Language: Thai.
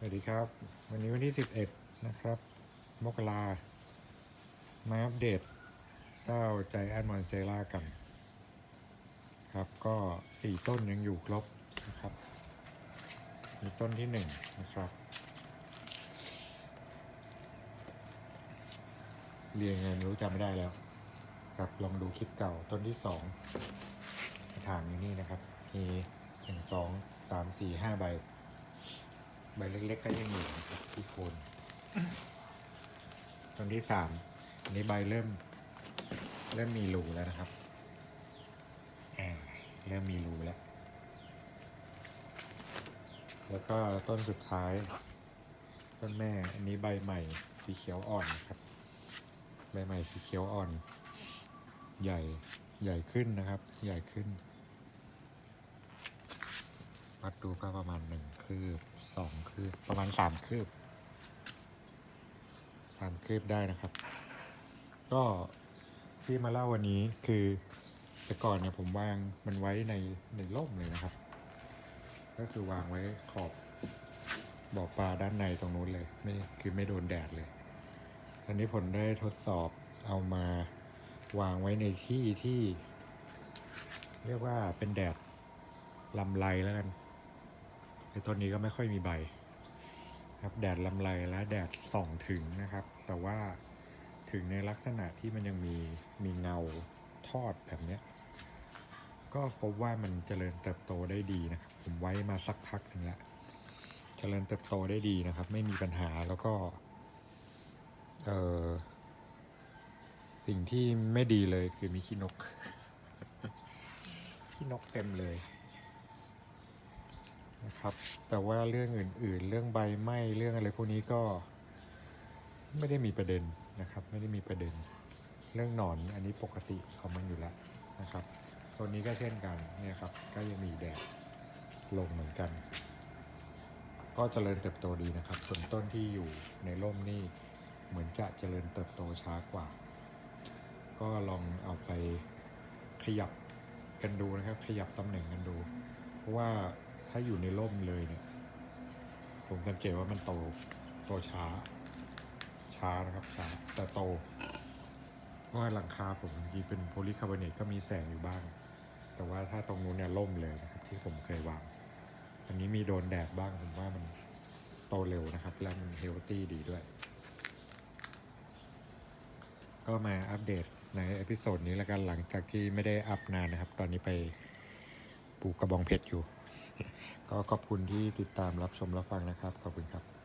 สวัสดีครับ วันนี้วันที่ 11 นะครับ มกรามาอัปเดตเต้าใจแอนมอนเซล่ากัน ครับ ก็สี่ต้นยังอยู่ครบนะครับ มีต้นที่หนึ่งนะครับ เรียงไงไม่รู้จำไม่ได้แล้ว ครับ ลองดูคลิปเก่าต้นที่สองทางอยู่นี่นะครับ มีหนึ่งสองสามสี่ห้าใบ ใบเล็กๆก็ยังอยู่นะครับที่โคนต้นที่สามอันนี้ใบเริ่ม เริ่มมีรูแล้วนะครับอ่าเริ่มมีรูแล้ว แล้วก็ต้นสุดท้าย ต้นแม่ อันนี้ใบใหม่สีเขียวอ่อนนะครับ ใบใหม่สีเขียวอ่อน ใหญ่ใหญ่ขึ้นนะครับ ใหญ่ขึ้น วัดดูก็ประมาณหนึ่งคืบสองคืบประมาณสามคืบสามคืบได้นะครับ ก็ที่มาเล่าวันนี้คือแต่ก่อนเนี่ยผมวางมันไว้ในในร่มเลยนะครับ ก็คือวางไว้ขอบบ่อปลาด้านในตรงนู้นเลยไม่คือไม่โดนแดดเลยตอนนี้ผมได้ทดสอบเอามาวางไว้ในที่ที่ เรียกว่าเป็นแดดลำไรแล้วกัน ในต้นนี้ก็ไม่ค่อยมีใบครับแดดลำไรและแดดส่องถึงนะครับ แต่ว่าถึงในลักษณะที่มันยังมีมีเงาทอดแบบนี้ก็พบว่ามันเจริญเติบโตได้ดีนะครับ ผมไว้มาสักพักหนึ่งแล้วเจริญเติบโตได้ดีนะครับ ไม่มีปัญหาแล้วก็เออสิ่งที่ไม่ดีเลยคือมีขี้นกขี้นกเต็มเลย นะครับ แต่ว่าเรื่องอื่น ๆ เรื่องใบไหม้เรื่องอะไรพวกนี้ก็ไม่ได้มีประเด็นนะครับ ไม่ได้มีประเด็น เรื่องหนอนอันนี้ปกติของมันอยู่แล้วนะครับโซนนี้ก็เช่นกันเนี่ยครับก็ยังมีแดดลงเหมือนกัน ก็เจริญเติบโตดีนะครับส่วนต้นที่อยู่ในร่มนี่เหมือนจะเจริญเติบโตช้ากว่า ก็ลองเอาไปขยับกันดูนะครับ ขยับตำแหน่งกันดู เพราะว่า ถ้าอยู่ในร่มเลยเนี่ย ผมสังเกตว่ามันโต โตช้า ช้านะครับช้า แต่โต เพราะหลังคาผมจริงเป็นโพลีคาร์บอเนตก็มีแสงอยู่บ้าง แต่ว่าถ้าตรงนู้นเนี่ยร่มเลยนะครับ ที่ผมเคยวาง อันนี้มีโดนแดดบ้างผมว่ามันโตเร็วนะครับ และมันเฮลตี้ดีด้วย ก็มาอัปเดตในเอพิโซดนี้แล้วกันหลังจากที่ไม่ได้อัพนานนะครับ ตอนนี้ไป ปลูกกระบองเพชรอยู่ ก็ขอบคุณที่ติดตามรับชมรับฟังนะครับ ขอบคุณครับ